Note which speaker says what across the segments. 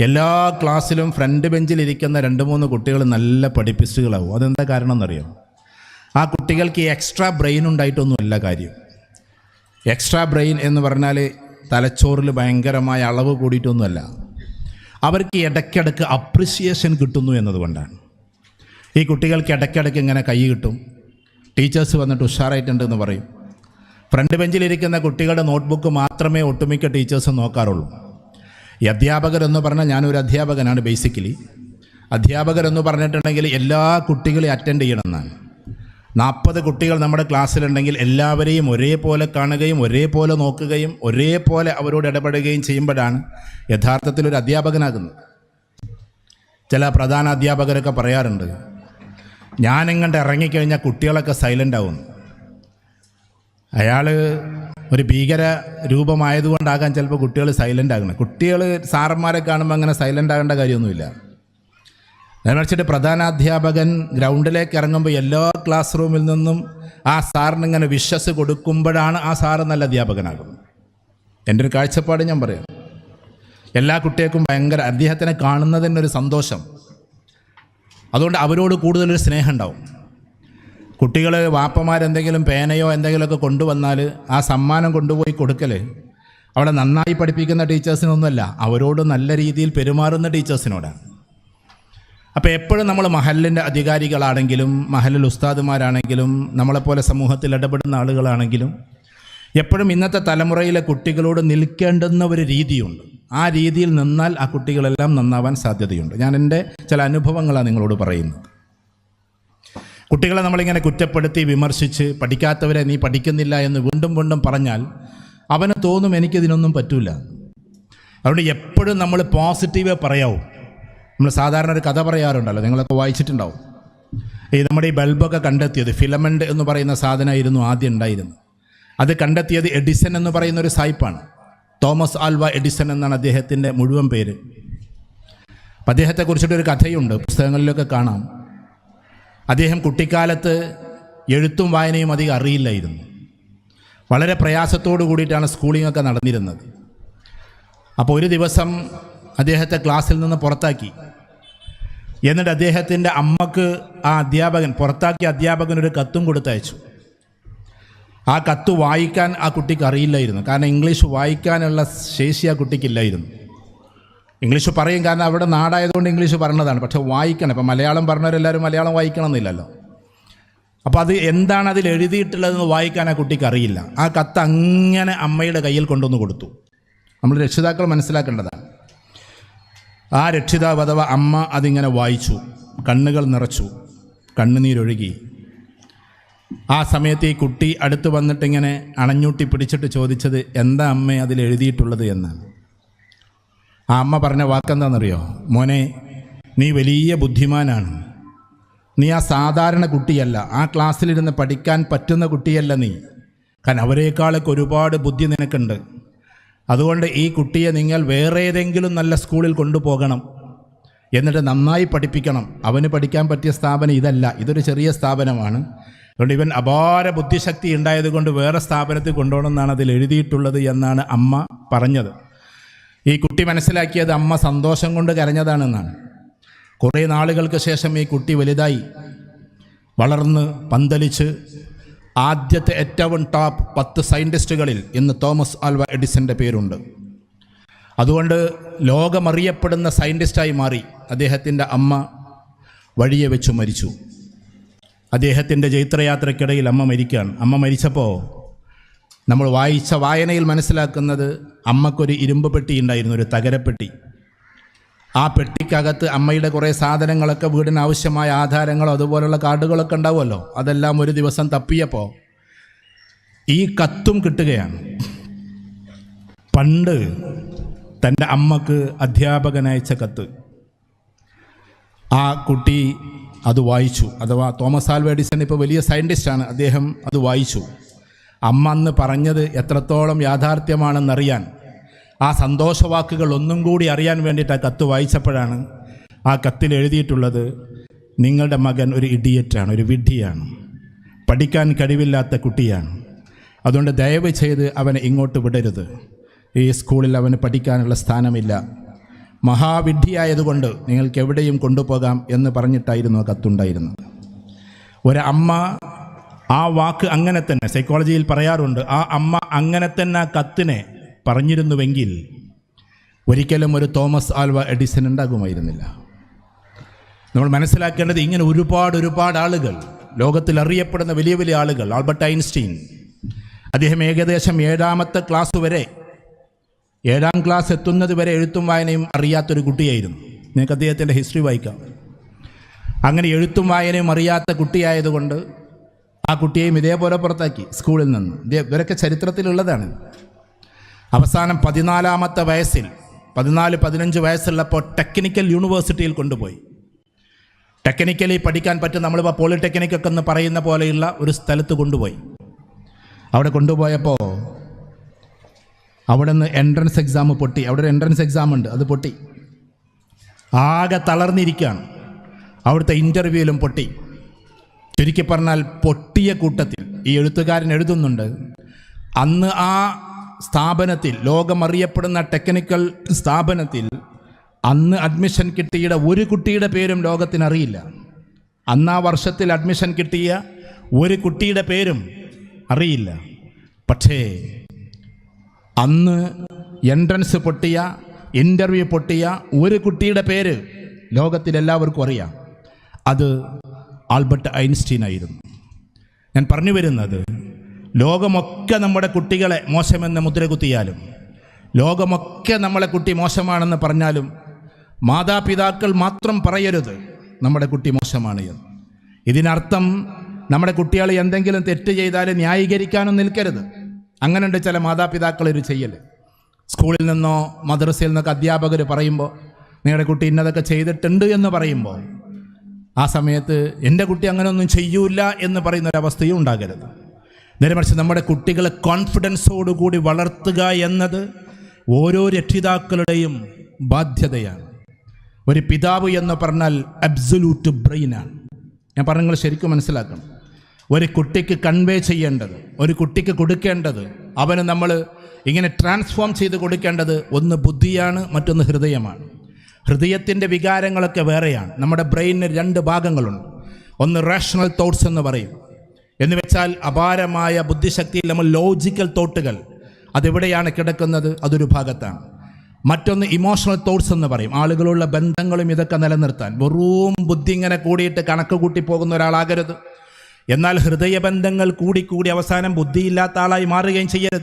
Speaker 1: എല്ലാ ക്ലാസ്സിലും ഫ്രണ്ട് ബെഞ്ചിലിരിക്കുന്ന രണ്ട് മൂന്ന് കുട്ടികൾ നല്ല പഠിപ്പിസ്റ്റുകളാവും. അതെന്താ കാരണം എന്നറിയോ? ആ കുട്ടികൾക്ക് എക്സ്ട്രാ ബ്രെയിൻ ഉണ്ടായിട്ടൊന്നുമല്ല കാര്യം. എക്സ്ട്രാ ബ്രെയിൻ എന്ന് പറഞ്ഞാൽ തലച്ചോറിൽ ഭയങ്കരമായ അളവ് കൂടിയിട്ടൊന്നുമല്ല. അവർക്ക് ഇടയ്ക്കിടയ്ക്ക് അപ്രിസിയേഷൻ കിട്ടുന്നു എന്നതുകൊണ്ടാണ്. ഈ കുട്ടികൾക്ക് ഇടയ്ക്കിടയ്ക്ക് ഇങ്ങനെ കൈ കിട്ടും. ടീച്ചേഴ്സ് വന്നിട്ട് ഉഷാറായിട്ടുണ്ടെന്ന് പറയും. ഫ്രണ്ട് ബെഞ്ചിലിരിക്കുന്ന കുട്ടികളുടെ നോട്ട്ബുക്ക് മാത്രമേ ഒട്ടുമിക്ക ടീച്ചേഴ്സ് നോക്കാറുള്ളൂ. ഈ അധ്യാപകരെന്ന് പറഞ്ഞാൽ ഞാനൊരു അധ്യാപകനാണ് ബേസിക്കലി അധ്യാപകരെന്ന് പറഞ്ഞിട്ടുണ്ടെങ്കിൽ എല്ലാ കുട്ടികളെയും അറ്റൻഡ് ചെയ്യണം ചെയ്യണമെന്നാണ്. നാൽപ്പത് കുട്ടികൾ നമ്മുടെ ക്ലാസ്സിലുണ്ടെങ്കിൽ എല്ലാവരെയും ഒരേപോലെ കാണുകയും ഒരേപോലെ നോക്കുകയും ഒരേപോലെ അവരോട് ഇടപെടുകയും ചെയ്യുമ്പോഴാണ് യഥാർത്ഥത്തിൽ ഒരു അധ്യാപകനാകുന്നത്. ചില പ്രധാന അധ്യാപകരൊക്കെ പറയാറുണ്ട് ഞാനെങ്ങണ്ട് ഇറങ്ങിക്കഴിഞ്ഞാൽ കുട്ടികളൊക്കെ സൈലന്റ് ആവും അയാൾ ഒരു ഭീകര രൂപമായതുകൊണ്ടാകാൻ ചിലപ്പോൾ കുട്ടികൾ സൈലന്റ് ആകണം കുട്ടികൾ സാറന്മാരെ കാണുമ്പോൾ അങ്ങനെ സൈലന്റ് ആകേണ്ട കാര്യമൊന്നുമില്ല. മറിച്ചിട്ട് പ്രധാനാധ്യാപകൻ ഗ്രൗണ്ടിലേക്ക് ഇറങ്ങുമ്പോൾ എല്ലാ ക്ലാസ് റൂമിൽ നിന്നും ആ സാറിന് ഇങ്ങനെ വിശ്വസ് കൊടുക്കുമ്പോഴാണ് ആ സാറ് നല്ല അധ്യാപകനാകുന്നത്. എന്റെ ഒരു കാഴ്ചപ്പാട് ഞാൻ പറയാം. എല്ലാ കുട്ടികൾക്കും ഭയങ്കര അദ്ദേഹത്തിനെ കാണുന്നതിന് ഒരു സന്തോഷം. അതുകൊണ്ട് അവരോട് കൂടുതലൊരു സ്നേഹം ഉണ്ടാവും. കുട്ടികൾ വാപ്പമാരെന്തെങ്കിലും പേനയോ എന്തെങ്കിലുമൊക്കെ കൊണ്ടുവന്നാൽ ആ സമ്മാനം കൊണ്ടുപോയി കൊടുക്കൽ അവിടെ നന്നായി പഠിപ്പിക്കുന്ന ടീച്ചേഴ്സിനൊന്നുമല്ല അവരോട് നല്ല രീതിയിൽ പെരുമാറുന്ന ടീച്ചേഴ്സിനോടാണ്. അപ്പോൾ എപ്പോഴും നമ്മൾ മഹലിന്റെ അധികാരികളാണെങ്കിലും മഹലിൽ ഉസ്താദുമാരാണെങ്കിലും നമ്മളെപ്പോലെ സമൂഹത്തിൽ ഇടപെടുന്ന ആളുകളാണെങ്കിലും എപ്പോഴും ഇന്നത്തെ തലമുറയിലെ കുട്ടികളോട് നിൽക്കേണ്ടുന്ന ഒരു രീതിയുണ്ട്. ആ രീതിയിൽ നിന്നാൽ ആ കുട്ടികളെല്ലാം നന്നാവാൻ സാധ്യതയുണ്ട്. ഞാൻ എന്റെ ചില അനുഭവങ്ങളാണ് നിങ്ങളോട് പറയുന്നത്. കുട്ടികളെ നമ്മളിങ്ങനെ കുറ്റപ്പെടുത്തി വിമർശിച്ച് പഠിക്കാത്തവരെ നീ പഠിക്കുന്നില്ല എന്ന് വീണ്ടും വീണ്ടും പറഞ്ഞാൽ അവന് തോന്നും എനിക്കിതിനൊന്നും പറ്റൂല. അതുകൊണ്ട് എപ്പോഴും നമ്മൾ പോസിറ്റീവേ പറയാവും. നമ്മൾ സാധാരണ ഒരു കഥ പറയാറുണ്ടല്ലോ നിങ്ങളൊക്കെ വായിച്ചിട്ടുണ്ടാവും. ഈ നമ്മുടെ ഈ ബൾബൊക്കെ കണ്ടെത്തിയത് ഫിലമെന്റ് എന്ന് പറയുന്ന സാധനമായിരുന്നു ആദ്യം ഉണ്ടായിരുന്നു അത് കണ്ടെത്തിയത് എഡിസൺ എന്ന് പറയുന്ന ഒരു സായിപ്പാണ്. തോമസ് ആൽവ എഡിസൺ എന്നാണ് അദ്ദേഹത്തിന്റെ മുഴുവൻ പേര്. അദ്ദേഹത്തെക്കുറിച്ചിട്ടൊരു കഥയുണ്ട് പുസ്തകങ്ങളിലൊക്കെ കാണാം. അദ്ദേഹം കുട്ടിക്കാലത്ത് എഴുത്തും വായനയും അധികം അറിയില്ലായിരുന്നു. വളരെ പ്രയാസത്തോടു കൂടിയിട്ടാണ് സ്കൂളിംഗ് ഒക്കെ നടന്നിരുന്നത്. അപ്പോൾ ഒരു ദിവസം അദ്ദേഹത്തെ ക്ലാസ്സിൽ നിന്ന് പുറത്താക്കി. എന്നിട്ട് അദ്ദേഹത്തിന്റെ അമ്മയ്ക്ക് ആ അധ്യാപകൻ പുറത്താക്കിയ അധ്യാപകൻ ഒരു കത്തും കൊടുത്തയച്ചു. ആ കത്ത് വായിക്കാൻ ആ കുട്ടിക്ക് അറിയില്ലായിരുന്നു. കാരണം ഇംഗ്ലീഷ് വായിക്കാനുള്ള ശേഷി ആ കുട്ടിക്കില്ലായിരുന്നു. ഇംഗ്ലീഷ് പറയും കാരണം അവിടെ നാടായതുകൊണ്ട് ഇംഗ്ലീഷ് പറഞ്ഞതാണ് പക്ഷെ വായിക്കണം. ഇപ്പം മലയാളം പറഞ്ഞവരെല്ലാവരും മലയാളം വായിക്കണം എന്നില്ലല്ലോ അപ്പോൾ അത് എന്താണ് അതിൽ എഴുതിയിട്ടുള്ളതെന്ന് വായിക്കാൻ ആ കുട്ടിക്ക് അറിയില്ല. ആ കത്ത് അങ്ങനെ അമ്മയുടെ കയ്യിൽ കൊണ്ടുവന്ന് കൊടുത്തു. നമ്മൾ രക്ഷിതാക്കൾ മനസ്സിലാക്കേണ്ടതാണ്. ആ രക്ഷിതാവ് അഥവാ അമ്മ അതിങ്ങനെ വായിച്ചു. കണ്ണുകൾ നിറച്ചു. കണ്ണുനീരൊഴുകി. ആ സമയത്ത് ഈ കുട്ടി അടുത്ത് വന്നിട്ടിങ്ങനെ അണഞ്ഞൂട്ടി പിടിച്ചിട്ട് ചോദിച്ചത് എന്താ അമ്മ അതിൽ എഴുതിയിട്ടുള്ളത്? എന്നാണ്. ആ അമ്മ പറഞ്ഞ വാക്കെന്താണെന്നറിയോ മോനെ നീ വലിയ ബുദ്ധിമാനാണ്. നീ ആ സാധാരണ കുട്ടിയല്ല. ആ ക്ലാസ്സിലിരുന്ന് പഠിക്കാൻ പറ്റുന്ന കുട്ടിയല്ല നീ. കാരണം അവരെക്കാളൊക്കെ ഒരുപാട് ബുദ്ധി നിനക്കുണ്ട്. അതുകൊണ്ട് ഈ കുട്ടിയെ നിങ്ങൾ വേറെ ഏതെങ്കിലും നല്ല സ്കൂളിൽ കൊണ്ടുപോകണം. എന്നിട്ട് നന്നായി പഠിപ്പിക്കണം. അവന് പഠിക്കാൻ പറ്റിയ സ്ഥാപനം ഇതല്ല. ഇതൊരു ചെറിയ സ്ഥാപനമാണ്. അതുകൊണ്ട് ഇവൻ അപാര ബുദ്ധിശക്തി ഉണ്ടായതുകൊണ്ട് വേറെ സ്ഥാപനത്തിൽ കൊണ്ടുപോകണം എന്നാണ് അതിൽ എഴുതിയിട്ടുള്ളത് എന്നാണ് അമ്മ പറഞ്ഞത്. ഈ കുട്ടി മനസ്സിലാക്കിയത് അമ്മ സന്തോഷം കൊണ്ട് കരഞ്ഞതാണെന്നാണ്. കുറേ നാളുകൾക്ക് ശേഷം ഈ കുട്ടി വലുതായി. വളർന്ന് പന്തലിച്ച് ആദ്യത്തെ ഏറ്റവും ടോപ്പ് പത്ത് സയന്റിസ്റ്റുകളിൽ ഇന്ന് തോമസ് ആൽവ എഡിസന്റെ പേരുണ്ട്. അതുകൊണ്ട് ലോകമറിയപ്പെടുന്ന സയന്റിസ്റ്റായി മാറി അദ്ദേഹത്തിന്റെ അമ്മ വഴിയെ വെച്ച് മരിച്ചു. അദ്ദേഹത്തിന്റെ ജൈത്രയാത്രയ്ക്കിടയിൽ അമ്മ മരിക്കുകയാണ്. അമ്മ മരിച്ചപ്പോൾ നമ്മൾ വായിച്ച വായനയിൽ മനസ്സിലാക്കുന്നത് അമ്മക്കൊരു ഇരുമ്പ് പെട്ടി ഉണ്ടായിരുന്നു ഒരു തകരപ്പെട്ടി. ആ പെട്ടിക്കകത്ത് അമ്മയുടെ കുറേ സാധനങ്ങളൊക്കെ വീടിന് ആവശ്യമായ ആധാരങ്ങളോ അതുപോലുള്ള കാർഡുകളൊക്കെ ഉണ്ടാവുമല്ലോ. അതെല്ലാം ഒരു ദിവസം തപ്പിയപ്പോൾ ഈ കത്തും കിട്ടുകയാണ്. പണ്ട് തന്റെ അമ്മയ്ക്ക് അധ്യാപകനയച്ച കത്ത്. ആ കുട്ടി അത് വായിച്ചു. അഥവാ തോമസ് ആൽവ എഡിസൺ ഇപ്പോൾ വലിയ സയന്റിസ്റ്റാണ്. അദ്ദേഹം അത് വായിച്ചു. അമ്മ അന്ന് പറഞ്ഞത് എത്രത്തോളം യാഥാർത്ഥ്യമാണെന്നറിയാൻ. ആ സന്തോഷവാക്കുകൾ ഒന്നും കൂടി അറിയാൻ വേണ്ടിയിട്ട് ആ കത്ത് വായിച്ചപ്പോഴാണ് ആ കത്തിൽ എഴുതിയിട്ടുള്ളത് നിങ്ങളുടെ മകൻ ഒരു ഇഡിയറ്റാണ് ഒരു വിഡ്ഢിയാണ്. പഠിക്കാൻ കഴിവില്ലാത്ത കുട്ടിയാണ്. അതുകൊണ്ട് ദയവ് ചെയ്ത് അവനെ ഇങ്ങോട്ട് വിടരുത്. ഈ സ്കൂളിൽ അവന് പഠിക്കാനുള്ള സ്ഥാനമില്ല. മഹാവിഡ്ഢിയായതുകൊണ്ട് നിങ്ങൾക്ക് എവിടെയും കൊണ്ടുപോകാം എന്ന് പറഞ്ഞിട്ടായിരുന്നു ആ കത്തുണ്ടായിരുന്നത്. ഒരമ്മ ആ വാക്ക് അങ്ങനെ തന്നെ സൈക്കോളജിയിൽ പറയാറുണ്ട് ആ അമ്മ അങ്ങനെ തന്നെ ആ കത്തിനെ പറഞ്ഞിരുന്നുവെങ്കിൽ ഒരിക്കലും ഒരു തോമസ് ആൽവ എഡിസൺ ഉണ്ടാകുമായിരുന്നില്ല. നമ്മൾ മനസ്സിലാക്കേണ്ടത് ഇങ്ങനെ ഒരുപാട് ഒരുപാട് ആളുകൾ ലോകത്തിൽ അറിയപ്പെടുന്ന വലിയ വലിയ ആളുകൾ ആൽബർട്ട് ഐൻസ്റ്റീൻ അദ്ദേഹം ഏകദേശം ഏഴാമത്തെ ക്ലാസ് വരെ ഏഴാം ക്ലാസ് എത്തുന്നത് വരെ എഴുത്തും വായനയും അറിയാത്തൊരു കുട്ടിയായിരുന്നു. നിങ്ങൾക്ക് അദ്ദേഹത്തിന്റെ ഹിസ്റ്ററി വായിക്കാം. അങ്ങനെ എഴുത്തും വായനയും അറിയാത്ത കുട്ടിയായതുകൊണ്ട് ആ കുട്ടിയെയും ഇതേപോലെ പുറത്താക്കി സ്കൂളിൽ നിന്ന്. ഇവരൊക്കെ ചരിത്രത്തിലുള്ളതാണ്. അവസാനം പതിനാലാമത്തെ വയസ്സിൽ പതിനാല് പതിനഞ്ച് വയസ്സുള്ളപ്പോൾ ടെക്നിക്കൽ യൂണിവേഴ്സിറ്റിയിൽ കൊണ്ടുപോയി. ടെക്നിക്കലി പഠിക്കാൻ പറ്റും നമ്മളിപ്പോൾ പോളിടെക്നിക് ഒക്കെ എന്ന് പറയുന്ന പോലെയുള്ള ഒരു സ്ഥലത്ത് കൊണ്ടുപോയി. അവിടെ കൊണ്ടുപോയപ്പോൾ അവിടെ നിന്ന് എൻട്രൻസ് എക്സാം പൊട്ടി. അവിടെ ഒരു എൻട്രൻസ് എക്സാം ഉണ്ട്. അത് പൊട്ടി. ആകെ തളർന്നിരിക്കുകയാണ്. അവിടുത്തെ ഇന്റർവ്യൂവിലും പൊട്ടി. ചുരുക്കി പറഞ്ഞാൽ പൊട്ടിയ കൂട്ടത്തിൽ ഈ എഴുത്തുകാരൻ എഴുതുന്നുണ്ട്. അന്ന് ആ സ്ഥാപനത്തിൽ ലോകമറിയപ്പെടുന്ന ടെക്നിക്കൽ സ്ഥാപനത്തിൽ അന്ന് അഡ്മിഷൻ കിട്ടിയ ഒരു കുട്ടിയുടെ പേരും ലോകത്തിനറിയില്ല. അന്ന് ആ വർഷത്തിൽ അഡ്മിഷൻ കിട്ടിയ ഒരു കുട്ടിയുടെ പേരും അറിയില്ല. പക്ഷേ അന്ന് എൻട്രൻസ് പൊട്ടിയ ഇന്റർവ്യൂ പൊട്ടിയ ഒരു കുട്ടിയുടെ പേര് ലോകത്തിലെല്ലാവർക്കും അറിയാം. അത് ആൽബർട്ട് ഐൻസ്റ്റീൻ ആയിരുന്നു ഞാൻ പറഞ്ഞു വരുന്നത് ലോകമൊക്കെ നമ്മുടെ കുട്ടികളെ മോശമെന്ന് മുദ്ര കുത്തിയാലും ലോകമൊക്കെ നമ്മളെ കുട്ടി മോശമാണെന്ന് പറഞ്ഞാലും മാതാപിതാക്കൾ മാത്രം പറയരുത് നമ്മുടെ കുട്ടി മോശമാണ് എന്ന്. ഇതിനർത്ഥം നമ്മുടെ കുട്ടികൾ എന്തെങ്കിലും തെറ്റ് ചെയ്താൽ ന്യായീകരിക്കാനും നിൽക്കരുത്. അങ്ങനെയുണ്ട് ചില മാതാപിതാക്കൾ ഒരു ചെയ്യൽ സ്കൂളിൽ നിന്നോ മദ്രസയിൽ നിന്നൊക്കെ അധ്യാപകർ പറയുമ്പോൾ നിങ്ങളുടെ കുട്ടി ഇന്നതൊക്കെ ചെയ്തിട്ടുണ്ട് എന്ന് പറയുമ്പോൾ ആ സമയത്ത് എന്റെ കുട്ടി അങ്ങനെയൊന്നും ചെയ്യൂല എന്ന് പറയുന്ന ഒരവസ്ഥയും ഉണ്ടാകരുത്. നേരെ മറിച്ച് നമ്മുടെ കുട്ടികളെ കോൺഫിഡൻസോടുകൂടി വളർത്തുക എന്നത് ഓരോ രക്ഷിതാക്കളുടെയും ബാധ്യതയാണ്. ഒരു പിതാവ് എന്ന് പറഞ്ഞാൽ അബ്സുലൂട്ട് ബ്രെയിനാണ് ഞാൻ പറഞ്ഞ ശരിക്കും മനസ്സിലാക്കണം. ഒരു കുട്ടിക്ക് കൺവേ ചെയ്യേണ്ടത് ഒരു കുട്ടിക്ക് കൊടുക്കേണ്ടത് അവന് നമ്മൾ ഇങ്ങനെ ട്രാൻസ്ഫോം ചെയ്ത് കൊടുക്കേണ്ടത് ഒന്ന് ബുദ്ധിയാണ് മറ്റൊന്ന് ഹൃദയമാണ്. ഹൃദയത്തിന്റെ വികാരങ്ങളൊക്കെ വേറെയാണ്. നമ്മുടെ ബ്രെയിനിന് രണ്ട് ഭാഗങ്ങളുണ്ട്. ഒന്ന് റേഷണൽ തോട്ട്സ് എന്ന് പറയും. എന്ന് വെച്ചാൽ അപാരമായ ബുദ്ധിശക്തിയിൽ നമ്മൾ ലോജിക്കൽ തോട്ടുകൾ അതെവിടെയാണ് കിടക്കുന്നത്? അതൊരു ഭാഗത്താണ്. മറ്റൊന്ന് ഇമോഷണൽ തോട്ട്സ് എന്ന് പറയും. ആളുകളുള്ള ബന്ധങ്ങളും ഇതൊക്കെ നിലനിർത്താൻ. വെറും ബുദ്ധി ഇങ്ങനെ കൂടിയിട്ട് കണക്ക് കൂട്ടി പോകുന്ന ഒരാളാകരുത്. എന്നാൽ ഹൃദയബന്ധങ്ങൾ കൂടിക്കൂടി അവസാനം ബുദ്ധിയില്ലാത്ത ആളായി മാറുകയും ചെയ്യരുത്.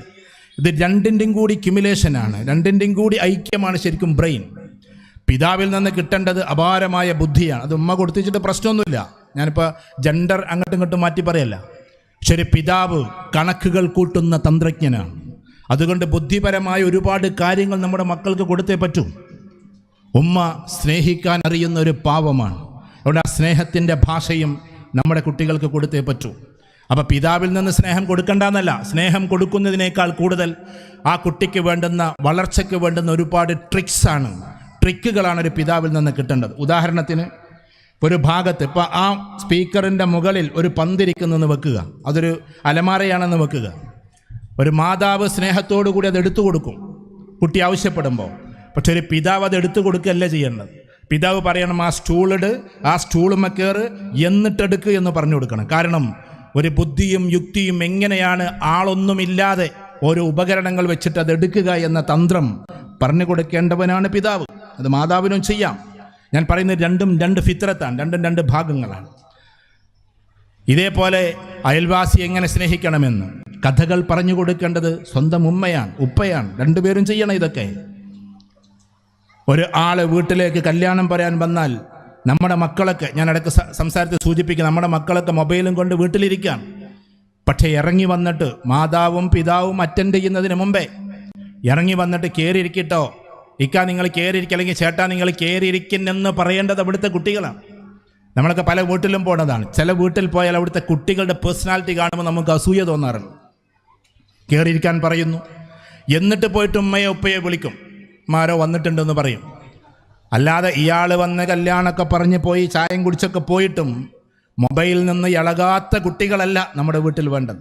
Speaker 1: ഇത് രണ്ടിന്റെയും കൂടി ക്യുമുലേഷനാണ് രണ്ടിന്റെയും കൂടി ഐക്യമാണ് ശരിക്കും ബ്രെയിൻ. പിതാവിൽ നിന്ന് കിട്ടേണ്ടത് അപാരമായ ബുദ്ധിയാണ്. അത് ഉമ്മ കൊടുത്തിച്ചിട്ട് പ്രശ്നമൊന്നുമില്ല. ഞാനിപ്പോൾ ജെൻഡർ അങ്ങോട്ടും ഇങ്ങോട്ടും മാറ്റി പറയല്ല. ശരി പിതാവ് കണക്കുകൾ കൂട്ടുന്ന തന്ത്രജ്ഞനാണ്. അതുകൊണ്ട് ബുദ്ധിപരമായ ഒരുപാട് കാര്യങ്ങൾ നമ്മുടെ മക്കൾക്ക് കൊടുത്തേ പറ്റും. ഉമ്മ സ്നേഹിക്കാൻ അറിയുന്ന ഒരു പാവമാണ്. അവിടെ ആ സ്നേഹത്തിന്റെ ഭാഷയും നമ്മുടെ കുട്ടികൾക്ക് കൊടുത്തേ പറ്റൂ. അപ്പോൾ പിതാവിൽ നിന്ന് സ്നേഹം കൊടുക്കണ്ടെന്നല്ല സ്നേഹം കൊടുക്കുന്നതിനേക്കാൾ കൂടുതൽ ആ കുട്ടിക്ക് വേണ്ടുന്ന വളർച്ചയ്ക്ക് വേണ്ടുന്ന ഒരുപാട് ട്രിക്സാണ് ട്രിക്കുകളാണ് ഒരു പിതാവിൽ നിന്ന് കിട്ടേണ്ടത്. ഉദാഹരണത്തിന് ഒരു ഭാഗത്ത് ഇപ്പോൾ ആ സ്പീക്കറിന്റെ മുകളിൽ ഒരു പന്തിരിക്കുന്നെന്ന് വെക്കുക. അതൊരു അലമാരയാണെന്ന് വെക്കുക. ഒരു മാതാവ് സ്നേഹത്തോടു കൂടി അത് എടുത്തു കൊടുക്കും. കുട്ടി ആവശ്യപ്പെടുമ്പോൾ പക്ഷെ ഒരു പിതാവ് അത് എടുത്തു കൊടുക്കുകയല്ല ചെയ്യേണ്ടത്. പിതാവ് പറയണം ആ സ്റ്റൂളിട് ആ സ്റ്റൂളുമ്മ കയറ് എന്നിട്ടെടുക്കുക എന്ന് പറഞ്ഞു കൊടുക്കണം. കാരണം ഒരു ബുദ്ധിയും യുക്തിയും എങ്ങനെയാണ് ആളൊന്നുമില്ലാതെ ഓരോ ഉപകരണങ്ങൾ വെച്ചിട്ട് അത് എടുക്കുക എന്ന തന്ത്രം പറഞ്ഞു കൊടുക്കേണ്ടവനാണ് പിതാവ്. അത് മാതാവിനും ചെയ്യാം. ഞാൻ പറയുന്നത് രണ്ടും രണ്ട് ഫിത്രത്താണ് രണ്ടും രണ്ട് ഭാഗങ്ങളാണ്. ഇതേപോലെ അയൽവാസി എങ്ങനെ സ്നേഹിക്കണമെന്ന് കഥകൾ പറഞ്ഞു കൊടുക്കേണ്ടത് സ്വന്തം ഉമ്മയാണ് ഉപ്പയാണ് രണ്ടുപേരും ചെയ്യണം ഇതൊക്കെ. ഒരു ആളെ വീട്ടിലേക്ക് കല്യാണം പറയാൻ വന്നാൽ നമ്മുടെ മക്കളൊക്കെ ഞാൻ ഇടയ്ക്ക് സംസാരത്തിൽ സൂചിപ്പിക്കും നമ്മുടെ മക്കളൊക്കെ മൊബൈലും കൊണ്ട് വീട്ടിലിരിക്കാം പക്ഷേ ഇറങ്ങി വന്നിട്ട് മാതാവും പിതാവും അറ്റൻഡ് ചെയ്യുന്നതിന് മുമ്പേ ഇറങ്ങി വന്നിട്ട് കയറിയിരിക്കട്ടോ ഇക്ക നിങ്ങൾ കയറിയിരിക്കുക അല്ലെങ്കിൽ ചേട്ടാ നിങ്ങൾ കയറിയിരിക്കുന്നെന്ന് പറയേണ്ടത് അവിടുത്തെ കുട്ടികളാണ്. നമ്മളൊക്കെ പല വീട്ടിലും പോണതാണ്. ചില വീട്ടിൽ പോയാൽ അവിടുത്തെ കുട്ടികളുടെ പേഴ്സണാലിറ്റി കാണുമ്പോൾ നമുക്ക് അസൂയ തോന്നാറുണ്ട്. കയറിയിരിക്കാൻ പറയുന്നു. എന്നിട്ട് പോയിട്ട് ഉമ്മയെ ഉപ്പയെ വിളിക്കും. മാരോ വന്നിട്ടുണ്ടെന്ന് പറയും. അല്ലാതെ ഇയാൾ വന്ന് കല്യാണമൊക്കെ പറഞ്ഞ് പോയി ചായം കുടിച്ചൊക്കെ പോയിട്ടും മൊബൈലിൽ നിന്ന് ഇളകാത്ത കുട്ടികളല്ല നമ്മുടെ വീട്ടിൽ വേണ്ടത്.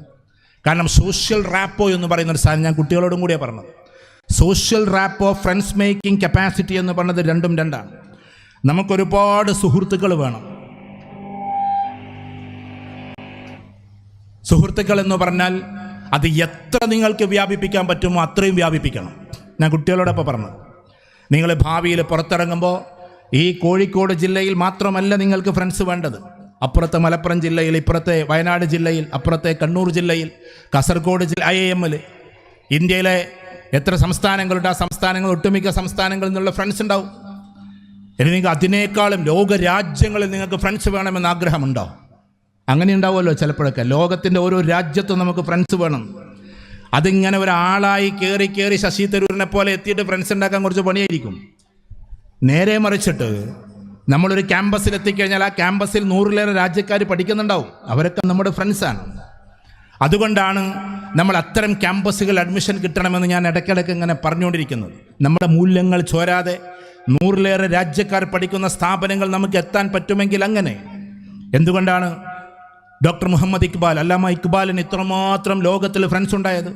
Speaker 1: കാരണം സോഷ്യൽ റാപ്പോ എന്ന് പറയുന്ന ഒരു സാധനം ഞാൻ കുട്ടികളോടും കൂടിയാണ് പറഞ്ഞത്. Social rap of friends making capacity എന്ന് പറഞ്ഞത് രണ്ടും രണ്ടാണ്. നമുക്കൊരുപാട് സുഹൃത്തുക്കൾ വേണം. സുഹൃത്തുക്കൾ എന്ന് പറഞ്ഞാൽ അത് എത്ര നിങ്ങൾക്ക് വ്യാപിപ്പിക്കാൻ പറ്റുമോ അത്രയും വ്യാപിപ്പിക്കണം. ഞാൻ കുട്ടികളോടൊപ്പം പറഞ്ഞത്. നിങ്ങൾ ഭാവിയിൽ പുറത്തിറങ്ങുമ്പോൾ ഈ കോഴിക്കോട് ജില്ലയിൽ മാത്രമല്ല നിങ്ങൾക്ക് ഫ്രണ്ട്സ് വേണ്ടത്. അപ്പുറത്തെ മലപ്പുറം ജില്ലയിൽ ഇപ്പുറത്തെ വയനാട് ജില്ലയിൽ അപ്പുറത്തെ കണ്ണൂർ ജില്ലയിൽ കാസർഗോഡ് ജില്ല ഐ എമ്മിൽ ഇന്ത്യയിലെ എത്ര സംസ്ഥാനങ്ങളുണ്ട് ആ സംസ്ഥാനങ്ങൾ ഒട്ടുമിക്ക സംസ്ഥാനങ്ങളിൽ നിന്നുള്ള ഫ്രണ്ട്സ് ഉണ്ടാവും. ഇനി നിങ്ങൾക്ക് അതിനേക്കാളും ലോകരാജ്യങ്ങളിൽ നിങ്ങൾക്ക് ഫ്രണ്ട്സ് വേണമെന്ന് ആഗ്രഹമുണ്ടോ? അങ്ങനെ ഉണ്ടാവുമല്ലോ ചിലപ്പോഴൊക്കെ. ലോകത്തിന്റെ ഓരോ രാജ്യത്തും നമുക്ക് ഫ്രണ്ട്സ് വേണം. അതിങ്ങനെ ഒരാളായി കയറി കയറി ശശി തരൂരിനെ പോലെ എത്തിയിട്ട് ഫ്രണ്ട്സ് ഉണ്ടാക്കാൻ കുറച്ച് പണിയായിരിക്കും. നേരെ മറിച്ചിട്ട് നമ്മളൊരു ക്യാമ്പസിൽ എത്തിക്കഴിഞ്ഞാൽ ആ ക്യാമ്പസിൽ നൂറിലേറെ രാജ്യക്കാർ പഠിക്കുന്നുണ്ടാവും. അവരൊക്കെ നമ്മുടെ ഫ്രണ്ട്സാണ് അതുകൊണ്ടാണ് നമ്മൾ അത്തരം ക്യാമ്പസുകൾ അഡ്മിഷൻ കിട്ടണമെന്ന് ഞാൻ ഇടയ്ക്കിടയ്ക്ക് ഇങ്ങനെ പറഞ്ഞുകൊണ്ടിരിക്കുന്നത്. നമ്മുടെ മൂല്യങ്ങൾ ചോരാതെ നൂറിലേറെ രാജ്യക്കാർ പഠിക്കുന്ന സ്ഥാപനങ്ങൾ നമുക്ക് എത്താൻ പറ്റുമെങ്കിൽ അങ്ങനെ. എന്തുകൊണ്ടാണ് ഡോക്ടർ മുഹമ്മദ് ഇക്ബാൽ അല്ലാമ ഇക്ബാലിന് ഇത്രമാത്രം ലോകത്തിൽ ഫ്രണ്ട്സ് ഉണ്ടായത്?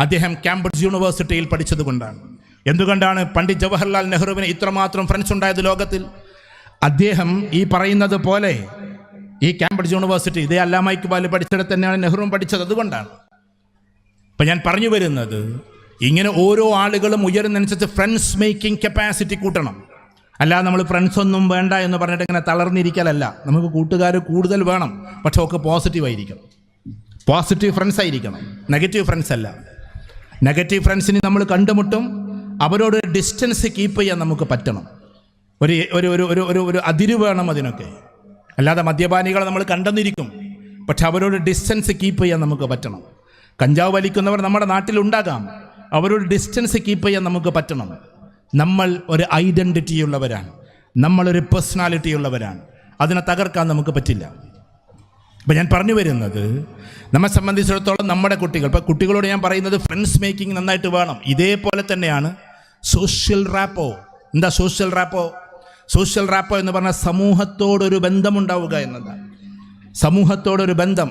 Speaker 1: അദ്ദേഹം കാംബ്രിഡ്ജ് യൂണിവേഴ്സിറ്റിയിൽ പഠിച്ചതുകൊണ്ടാണ് എന്തുകൊണ്ടാണ് പണ്ഡിറ്റ് ജവഹർലാൽ നെഹ്റുവിന് ഇത്രമാത്രം ഫ്രണ്ട്സ് ഉണ്ടായത് ലോകത്തിൽ? അദ്ദേഹം ഈ പറയുന്നത് പോലെ ഈ കാംബ്രിഡ്ജ് യൂണിവേഴ്സിറ്റി ഇതേ അല്ലാമ ഇക്ബാൽ പഠിച്ചിടത്ത് തന്നെയാണ് നെഹ്റുവും പഠിച്ചത്. അതുകൊണ്ടാണ്. ഇപ്പം ഞാൻ പറഞ്ഞു വരുന്നത് ഇങ്ങനെ ഓരോ ആളുകളും ഉയരുന്നതനുസരിച്ച് ഫ്രണ്ട്സ് മേക്കിംഗ് കപ്പാസിറ്റി കൂട്ടണം. അല്ലാതെ നമ്മൾ ഫ്രണ്ട്സ് ഒന്നും വേണ്ട എന്ന് പറഞ്ഞിട്ട് ഇങ്ങനെ തളർന്നിരിക്കലല്ല. നമുക്ക് കൂട്ടുകാർ കൂടുതൽ വേണം. പക്ഷെ ഒക്കെ പോസിറ്റീവ് ആയിരിക്കണം. പോസിറ്റീവ് ഫ്രണ്ട്സ് ആയിരിക്കണം. നെഗറ്റീവ് ഫ്രണ്ട്സ് അല്ല. നെഗറ്റീവ് ഫ്രണ്ട്സിനെ നമ്മൾ കണ്ടുമുട്ടും. അവരോട് ഡിസ്റ്റൻസ് കീപ്പ് ചെയ്യാൻ നമുക്ക് പറ്റണം. ഒരു ഒരു ഒരു ഒരു ഒരു ഒരു അതിര് വേണം അതിനൊക്കെ. അല്ലാതെ മദ്യപാനികളെ നമ്മൾ കണ്ടെന്നിരിക്കും. പക്ഷെ അവരോട് ഡിസ്റ്റൻസ് കീപ്പ് ചെയ്യാൻ നമുക്ക് പറ്റണം. കഞ്ചാവ് വലിക്കുന്നവർ നമ്മുടെ നാട്ടിലുണ്ടാകാം. അവരൊരു ഡിസ്റ്റൻസ് കീപ്പ് ചെയ്യാൻ നമുക്ക് പറ്റണം. നമ്മൾ ഒരു ഐഡന്റിറ്റി ഉള്ളവരാണ്. നമ്മളൊരു പേഴ്സണാലിറ്റി ഉള്ളവരാണ്. അതിനെ തകർക്കാൻ നമുക്ക് പറ്റില്ല. ഇപ്പം ഞാൻ പറഞ്ഞു വരുന്നത് നമ്മെ സംബന്ധിച്ചിടത്തോളം നമ്മുടെ കുട്ടികൾ ഇപ്പം കുട്ടികളോട് ഞാൻ പറയുന്നത് ഫ്രണ്ട്സ് മേക്കിംഗ് നന്നായിട്ട് വേണം. ഇതേപോലെ തന്നെയാണ് സോഷ്യൽ റാപ്പോ എന്താ സോഷ്യൽ റാപ്പോ സോഷ്യൽ റാപ്പോ എന്ന് പറഞ്ഞാൽ സമൂഹത്തോടൊരു ബന്ധമുണ്ടാവുക എന്നതാണ്. സമൂഹത്തോടൊരു ബന്ധം.